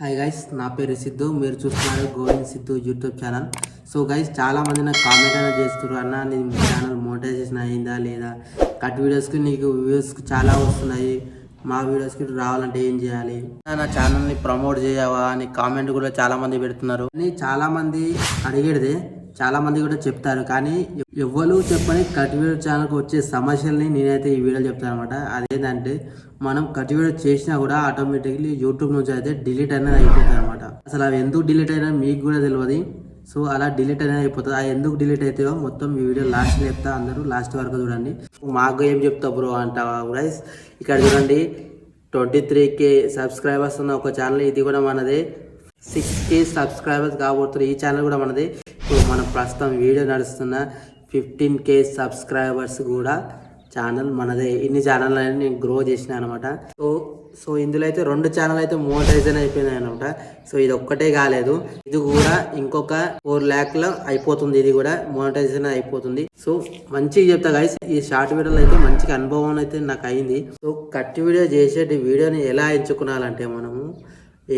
Hi guys నా పేరు సిద్ధు. మీరు చూస్తున్నారు Govind Siddhu YouTube channel so guys చాలా మంది నాకు కామెంట్ అనేది చేస్తున్నారు. అన్న నీ ఛానల్ మోటైజేషన్ అయిందా లేదా? కట్ వీడియోస్కి నీకు వ్యూస్ చాలా వస్తున్నాయి. మా వీడియోస్కి రావాలంటే ఏం చేయాలి? నా ఛానల్ని ప్రమోట్ చేయవా? అని కామెంట్ కూడా చాలామంది పెడుతున్నారు. అని చాలామంది అడిగేది చాలా మంది కూడా చెప్తారు కానీ ఎవ్వరు చెప్పని కట్ ఛానల్కి వచ్చే సమస్యల్ని నేనైతే ఈ వీడియో చెప్తాను అనమాట అదేంటంటే మనం కట్ చేసినా కూడా ఆటోమేటిక్లీ యూట్యూబ్ నుంచి అయితే డిలీట్ అనేది అయిపోతుంది అనమాట అసలు అవి ఎందుకు డిలీట్ అయినా మీకు కూడా తెలియదు. సో అలా డిలీట్ అనేది అయిపోతుంది అది ఎందుకు డిలీట్ అవుతాయో మొత్తం ఈ వీడియో లాస్ట్ చెప్తా. అందరూ లాస్ట్ వరకు చూడండి. మాకు ఏం చెప్తా బ్రో అంటావా గైస్ ఇక్కడ చూడండి. ట్వంటీ త్రీ కే సబ్స్క్రైబర్స్ ఉన్న ఒక ఛానల్ ఇది కూడా మనదే. సిక్స్ కే సబ్స్క్రైబర్స్ కాబోతున్నారు ఈ ఛానల్ కూడా మనది. ఇప్పుడు మన ప్రస్తుతం వీడియో నడుస్తున్న ఫిఫ్టీన్ కే సబ్స్క్రైబర్స్ కూడా ఛానల్ మనదే. ఇన్ని ఛానల్ అనేది నేను గ్రో చేసిన అనమాట సో సో ఇందులో అయితే రెండు ఛానల్ అయితే మోటరైజన్ అయిపోయినాయి అనమాట సో ఇది ఒక్కటే కాలేదు. ఇది కూడా ఇంకొక ఫోర్ ల్యాక్లో అయిపోతుంది. ఇది కూడా మోనటైజేషన్ అయిపోతుంది. సో మంచిగా చెప్తా గైస్ ఈ షార్ట్ వీడియోలో అయితే మంచిగా అనుభవం అయితే నాకు అయింది. సో కట్ వీడియో చేసేటి వీడియోని ఎలా ఎంచుకున్నాలంటే మనము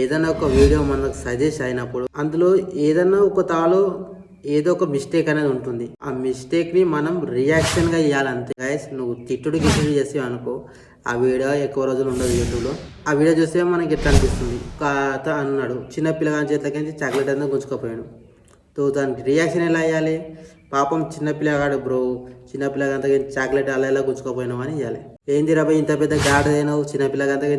ఏదైనా ఒక వీడియో మనకు సజెస్ట్ అయినప్పుడు అందులో ఏదైనా ఒక తాలో ఏదో ఒక మిస్టేక్ అనేది ఉంటుంది. ఆ మిస్టేక్ని మనం రియాక్షన్గా ఇవ్వాలి గైస్ నువ్వు తిట్టుడు గిట్టుడు చేసావు అనుకో. ఆ వీడియో ఎక్కువ రోజులు ఉండదు యూట్యూబ్లో. ఆ వీడియో చూస్తే మనకి ఎట్లా అనిపిస్తుంది? ఒక అత అన్నాడు చిన్న పిల్లగాని చేతిలోకి చాక్లెట్ అంతా గుంజుకోపోయాడు. తో దానికి రియాక్షన్ ఎలా ఇవ్వాలి పాపం చిన్న పిల్లగాడు బ్రో చిన్న పిల్లగంతా చాక్లెట్ అలా ఎలా గుంజుకోపోయినావు? అని ఇవ్వాలి ఏంది రాబోయ్ ఇంత పెద్ద గాడ్ అయినావు? చిన్న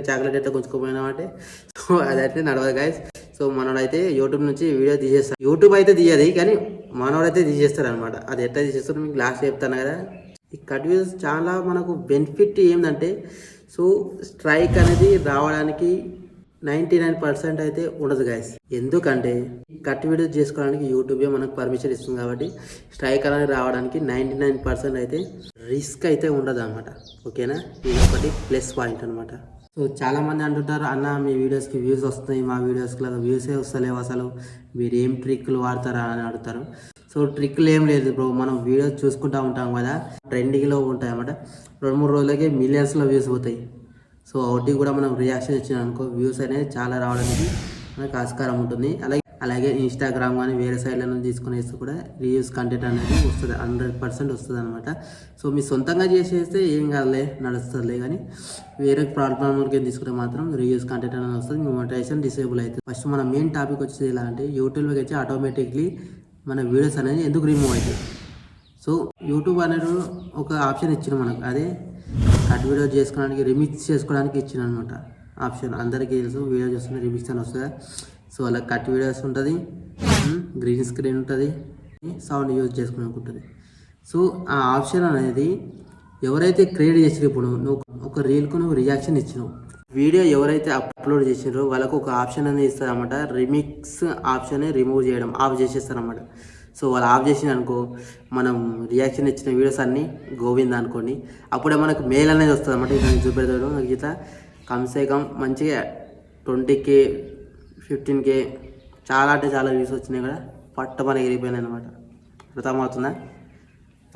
చాక్లెట్ ఎట్లా గుంజుకోపోయినావు? అంటే సో అదైతే నడవదు గాయస్ సో మనోడైతే యూట్యూబ్ నుంచి వీడియో తీసేస్తాడు యూట్యూబ్ అయితే తీయదు కానీ మనోడైతే తీసేస్తారు అనమాట అది ఎట్లా తీసేస్తారు మీకు లాస్ట్ చెప్తాను కదా. ఈ కట్ వీడియోస్ చాలా మనకు బెనిఫిట్ ఏంటంటే సో స్ట్రైక్ అనేది రావడానికి నైంటీ నైన్ పర్సెంట్ అయితే ఉండదు గాయస్ ఎందుకంటే కట్ వీడియోస్ చేసుకోవడానికి యూట్యూబే మనకు పర్మిషన్ ఇస్తుంది కాబట్టి స్ట్రైక్ అనేది రావడానికి నైంటీ నైన్ పర్సెంట్ అయితే రిస్క్ అయితే ఉండదు అనమాట ఓకేనా ఇది ఒకటి ప్లస్ పాయింట్ అనమాట సో చాలా మంది అంటుంటారు అన్న మీ వీడియోస్కి వ్యూస్ వస్తాయి మా వీడియోస్కి లేదా వ్యూసే వస్తలేవు అసలు. మీరు ఏం ట్రిక్లు వాడతారా? అని అడుగుతారు. సో ట్రిక్లు ఏం లేదు బ్రో మనం వీడియోస్ చూసుకుంటూ ఉంటాం కదా ట్రెండింగ్లో ఉంటాయి అన్నమాట. రెండు మూడు రోజులకే మిలియన్స్లో వ్యూస్ పోతాయి. సో ఒకటి కూడా మనం రియాక్షన్ ఇచ్చినాం అనుకో వ్యూస్ అనేది చాలా రావడానికి మనకు ఆస్కారం ఉంటుంది. అలాగే అలాగే ఇన్స్టాగ్రామ్ కానీ వేరే సైడ్ల నుంచి తీసుకునేసి కూడా రీయూస్ కంటెంట్ అనేది వస్తుంది. హండ్రెడ్ పర్సెంట్ వస్తుంది అనమాట సో మీ సొంతంగా చేసేస్తే ఏం కాదులే నడుస్తుందిలే. కానీ వేరే ప్లాట్ఫామ్కి తీసుకుంటే మాత్రం రీయూస్ కంటెంట్ అనేది వస్తుంది. మీ డిసేబుల్ అవుతుంది. ఫస్ట్ మన మెయిన్ టాపిక్ వచ్చేది ఎలా అంటే యూట్యూబ్లోకి వచ్చి ఆటోమేటిక్లీ మన వీడియోస్ అనేది ఎందుకు రిమూవ్ అవుతాయి? సో యూట్యూబ్ అనేది ఒక ఆప్షన్ ఇచ్చిన మనకు. అదే కట్ వీడియో చేసుకోవడానికి రిమిక్స్ చేసుకోవడానికి ఇచ్చిన అనమాట ఆప్షన్ అందరికీ తెలుసు వీడియో చూస్తున్న రిమిక్స్ అని వస్తుంది? సో అలా కట్ వీడియోస్ ఉంటుంది. గ్రీన్ స్క్రీన్ ఉంటుంది. సౌండ్ యూజ్ చేసుకోవడానికి ఉంటుంది సో ఆ ఆప్షన్ అనేది ఎవరైతే క్రియేట్ చేసిన ఇప్పుడు నువ్వు ఒక రీల్కు నువ్వు రియాక్షన్ ఇచ్చినావు. వీడియో ఎవరైతే అప్లోడ్ చేసినారో వాళ్ళకు ఒక ఆప్షన్ అనేది ఇస్తారన్నమాట. రిమిక్స్ ఆప్షన్ రిమూవ్ చేయడం ఆఫ్ చేసేస్తారన్నమాట. సో వాళ్ళు ఆఫ్ చేసిన అనుకో మనం రియాక్షన్ ఇచ్చిన వీడియోస్ అన్నీ గోవింద్ అనుకోండి. అప్పుడే మనకు మెయిల్ అనేది వస్తుంది అనమాట ఇది నేను చూపెడతాడు. నాకు గీత కమ్సే కమ్ మంచిగా ట్వంటీ కే ఫిఫ్టీన్ కే చాలా అంటే చాలా వ్యూస్ వచ్చినాయి కూడా పట్టమని ఎగిరిపోయినాయి అనమాట అర్థమవుతుందా?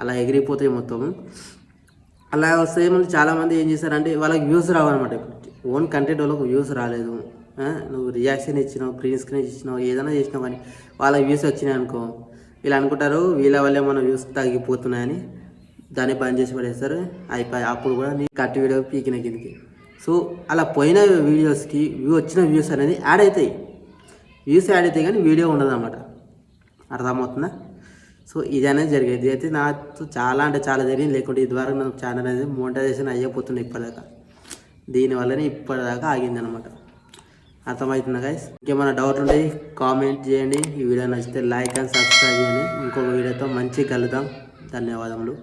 అలా ఎగిరిపోతాయి మొత్తం. అలా వస్తే మళ్ళీ చాలామంది ఏం చేశారంటే వాళ్ళకి వ్యూస్ రావన్నమాట. ఓన్ కంటెంట్ వాళ్ళకు వ్యూస్ రాలేదు. నువ్వు రియాక్షన్ ఇచ్చినావు గ్రీన్ స్క్రీన్ ఇచ్చినావు ఏదైనా చేసినావు కానీ వాళ్ళకి వ్యూస్ వచ్చినాయి అనుకో వీళ్ళు అనుకుంటారు వీళ్ళ వల్లే మన వ్యూస్ తగ్గిపోతున్నాయని దాన్ని బంద్ చేసి పడేస్తారు. అయిపోయి అప్పుడు కూడా నీ కట్ వీడియో పీకిన కిందకి. సో అలా పోయిన వీడియోస్కి వ్యూ వచ్చిన వ్యూస్ అనేది యాడ్ అవుతాయి. వ్యూస్ యాడ్ అవుతాయి కానీ వీడియో ఉండదు అనమాట అర్థమవుతుందా? సో ఇది అనేది జరిగేది. అయితే నాకు చాలా అంటే చాలా జరిగింది. లేకుంటే ఇదివరకు నా ఛానల్ అనేది మోనిటైజేషన్ అయ్యపోతుంది ఇప్పటిదాకా. దీనివల్లనే ఇప్పటిదాకా ఆగింది అనమాట అర్థమవుతుందా గైస్ ఇంకేమైనా డౌట్ ఉంటే కామెంట్ చేయండి. ఈ వీడియో నచ్చితే లైక్ అండ్ సబ్స్క్రైబ్ చేయండి. ఇంకొక వీడియోతో మంచిగా కలుద్దాం. ధన్యవాదములు.